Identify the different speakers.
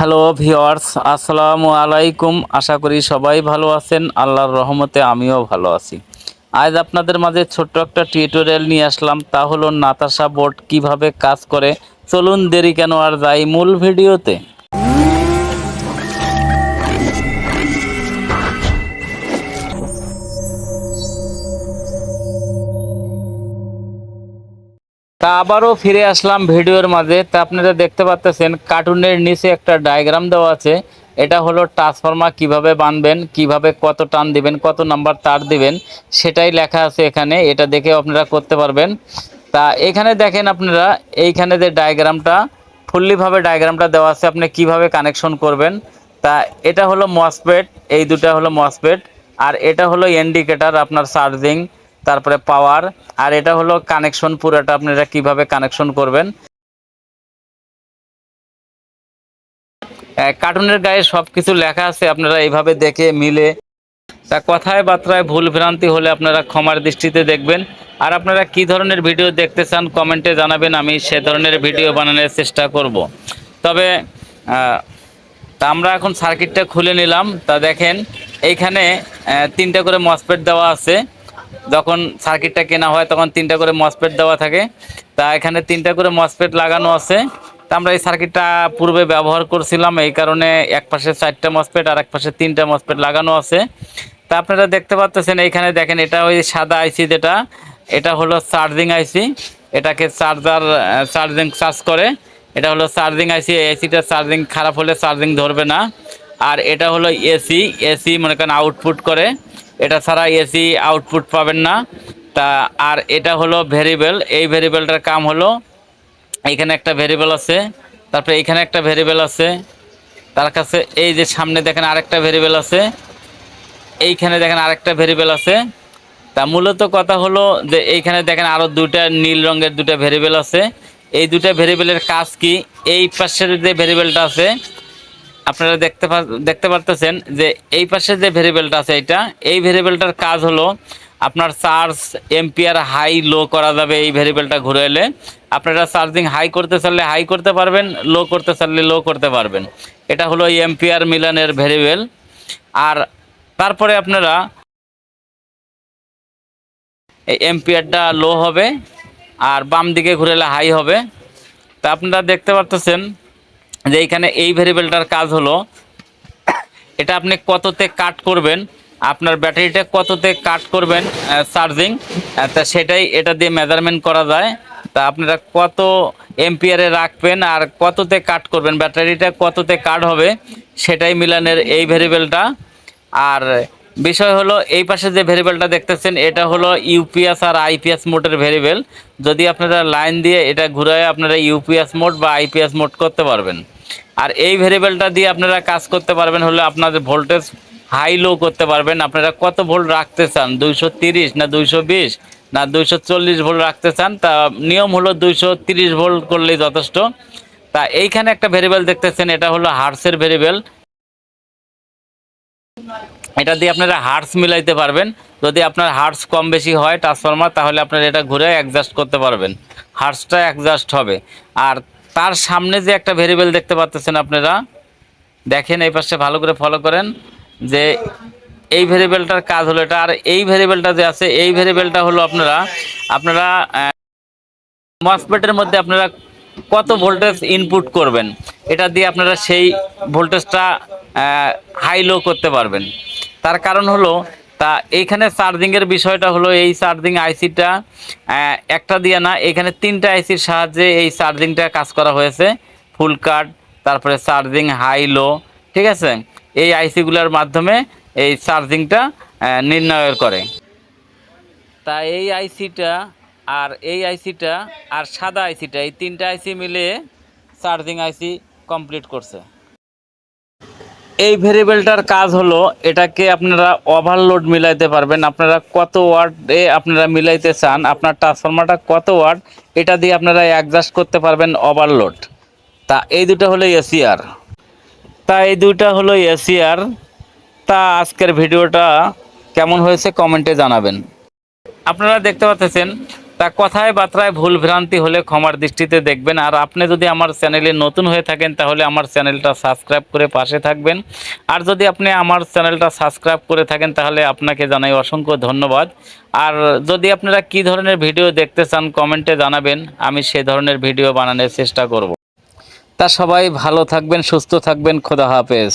Speaker 1: Hello viewers আসসালামু আলাইকুম। আশা করি সবাই ভালো আছেন। আল্লাহর রহমতে আমিও ভালো আছি। আজ আপনাদের মাঝে ছোট্ট একটা টিউটোরিয়াল নিয়ে আসলাম। তা হলো নাতাশা বোর্ড কীভাবে কাজ করে। চলুন দেরি কেন আর যাই মূল ভিডিওতে। তা আবারও ফিরে আসলাম ভিডিওর মাঝে। তা আপনারা দেখতে পাচ্ছেন কার্টুনের নিচে একটা ডায়াগ্রাম দেওয়া আছে। এটা হলো ট্রান্সফর্মার কীভাবে বানবেন, কীভাবে কত টান দিবেন, কত নাম্বার তার দিবেন, সেটাই লেখা আছে এখানে। এটা দেখে আপনারা করতে পারবেন। তা এখানে দেখেন আপনারা, এইখানে যে ডায়াগ্রামটা ফুল্লিভাবে ডায়াগ্রামটা দেওয়া আছে, আপনি কীভাবে কানেকশন করবেন। তা এটা হলো মসপেট এই দুটা হলো মসপেট আর এটা হলো ইন্ডিকেটার আপনার চার্জিং তারপরে পাওয়ার, আর এটা হলো কানেকশন পুরোটা আপনারা কীভাবে কানেকশন করবেন। কার্টুনের গায়ে সব কিছু লেখা আছে, আপনারা এইভাবে দেখে মিলে। তা কথায় বার্তায় ভুল ভ্রান্তি হলে আপনারা ক্ষমার দৃষ্টিতে দেখবেন। আর আপনারা কি ধরনের ভিডিও দেখতে চান কমেন্টে জানাবেন, আমি সে ধরনের ভিডিও বানানোর চেষ্টা করব। তবে তা আমরা এখন সার্কিটটা খুলে নিলাম। তা দেখেন, এইখানে তিনটা করে মসপেট দেওয়া আছে। যখন সার্কিটটা কেনা হয়, তখন তিনটা করে মসপেট দেওয়া থাকে। তা এখানে তিনটা করে মসপেট লাগানো আছে। তা আমরা এই সার্কিটটা পূর্বে ব্যবহার করছিলাম, এই কারণে এক পাশে চারটা মসপেট আর এক পাশে তিনটা মসপেট লাগানো আছে। তা আপনারা দেখতে পাচ্ছেন, এইখানে দেখেন, এটা ওই সাদা আইসি যেটা, এটা হলো চার্জিং আইসি এটাকে চার্জার চার্জিং চার্জ করে। এটা হলো চার্জিং আইসি এসিটা চার্জিং, খারাপ হলে চার্জিং ধরবে না। আর এটা হলো এসি এসি মনে করেন আউটপুট করে। এটা ছাড়া এসি আউটপুট পাবেন না। তা, আর এটা হলো ভেরিয়েবল এই ভেরিয়েবলটার কাম হলো এইখানে একটা ভেরিয়েবল আছে, তারপরে এইখানে একটা ভেরিয়েবল আছে, তার কাছে এই যে সামনে দেখেন আরেকটা ভেরিয়েবল আছে, এইখানে দেখেন আরেকটা ভেরিয়েবল আছে। তা, মূলত কথা হলো যে এইখানে দেখেন আরও দুটা নীল রঙের দুটা ভেরিয়েবল আছে। এই দুটা ভেরিয়েবলের কাজ কি? এই পাশের যে ভেরিয়েবলটা আছে আপনারা দেখতে দেখতে পারতেছেন যে এই পাশে যে ভেরিয়েবলটা আছে এটা, এই ভেরিয়েবলটার কাজ হলো আপনার চার্জ এম্পিয়ার হাই লো করা যাবে এই ভেরিয়েবলটা ঘুরে এলে। আপনারা চার্জিং হাই করতে চাইলে হাই করতে পারবেন, লো করতে চাইলে লো করতে পারবেন। এটা হলো এম্পিয়ার মিলানের ভেরিয়েবল। আর তারপরে আপনারা এই এম্পিয়ারটা লো হবে, আর বাম দিকে ঘুরেলে হাই হবে। তা আপনারা দেখতে পারতেছেন যে এইখানে এই ভেরিয়েবলটার কাজ হলো, এটা আপনি কততে কাট করবেন, আপনার ব্যাটারিটা কততে কাট করবেন চার্জিং তা সেটাই এটা দিয়ে মেজারমেন্ট করা যায়। তা আপনারা কত এম্পিয়ারে রাখবেন আর কততে কাট করবেন, ব্যাটারিটা কততে কাট হবে, সেটাই মিলানের এই ভেরিয়েবলটা। আর বিষয় হলো, এই পাশে যে ভেরিয়েবলটা দেখতেছেন, এটা হলো ইউপিএস আর আইপিএস মোডের ভেরিয়েবল। যদি আপনারা লাইন দিয়ে এটা ঘুরায় আপনারা ইউপিএস মোড বা আইপিএস মোড করতে পারবেন। আর এই ভেরিয়েবলটা দিয়ে আপনারা কাজ করতে পারবেন হলে আপনাদের ভোল্টেজ হাই, লো করতে পারবেন। আপনারা কত ভোল্ট রাখতে চান? দুইশো না দুইশো বিশ না দুইশো চল্লিশ ভোল্ট রাখতে চান? তা নিয়ম হলো দুইশো ভোল্ট করলেই যথেষ্ট। তা এইখানে একটা ভেরিয়েবল দেখতেছেন, এটা হলো হার্সের ভেরিয়েবল। এটা দিয়ে আপনারা হার্টস মিলাইতে পারবেন। যদি আপনার হার্স কম বেশি হয় ট্রান্সফরমার, তাহলে আপনারা এটা ঘুরে অ্যাডজাস্ট করতে পারবেন। হার্সটা অ্যাডজাস্ট হবে। আর তার সামনে যে একটা ভেরিয়েবল দেখতে পাচ্ছেন আপনারা, দেখেন এই পাশে ভালো করে ফলো করেন যে এই ভেরিয়েবলটার কাজ হলো এটা। আর এই ভেরিয়েবলটা যে আছে, এই ভেরিয়েবলটা হলো আপনারা আপনারা মসপেটের মধ্যে আপনারা কত ভোল্টেজ ইনপুট করবেন? এটা দিয়ে আপনারা সেই ভোল্টেজটা হাই লো করতে পারবেন। তার কারণ হলো, তা এইখানে চার্জিংয়ের বিষয়টা হলো, এই চার্জিং আইসিটা একটা দিয়ে না এখানে তিনটা আইসির সাহায্যে এই চার্জিংটা কাজ করা হয়েছে। ফুল কার্ড তারপরে চার্জিং হাই লো ঠিক আছে? এই আইসিগুলোর মাধ্যমে এই চার্জিংটা নির্ণয় করে। তা এই আইসিটা আর এই আইসিটা আর সাদা আইসিটা এই তিনটা আইসি মিলে চার্জিং আইসি কমপ্লিট করছে। এই ভেরিয়েবলটার কাজ হলো এটাকে আপনারা ওভারলোড মিলাইতে পারবেন। আপনারা কত ওয়ার্ডে আপনারা মিলাইতে চান, আপনার ট্রান্সফরমারটা কত ওয়ার্ড এটা দিয়ে আপনারা অ্যাডজাস্ট করতে পারবেন ওভারলোড তা এই দুটো হলো এসিআর তা এই দুইটা হলো এসিআর তা আজকের ভিডিওটা কেমন হয়েছে কমেন্টে জানাবেন। আপনারা দেখতে পাচ্ছেন তা কথায় বার্তায় ভুল ভ্রান্তি হলে ক্ষমার দৃষ্টিতে দেখবেন। আর আপনি যদি আমার চ্যানেলে নতুন হয়ে থাকেন, তাহলে আমার চ্যানেলটা সাবস্ক্রাইব করে পাশে থাকবেন। আর যদি আপনি আমার চ্যানেলটা সাবস্ক্রাইব করে থাকেন, তাহলে আপনাকে জানাই অসংখ্য ধন্যবাদ। আর যদি আপনারা কি ধরনের ভিডিও দেখতে চান, কমেন্টে জানাবেন। আমি সে ধরনের ভিডিও বানানোর চেষ্টা করব। তা সবাই ভালো থাকবেন, সুস্থ থাকবেন। খোদা হাফেজ।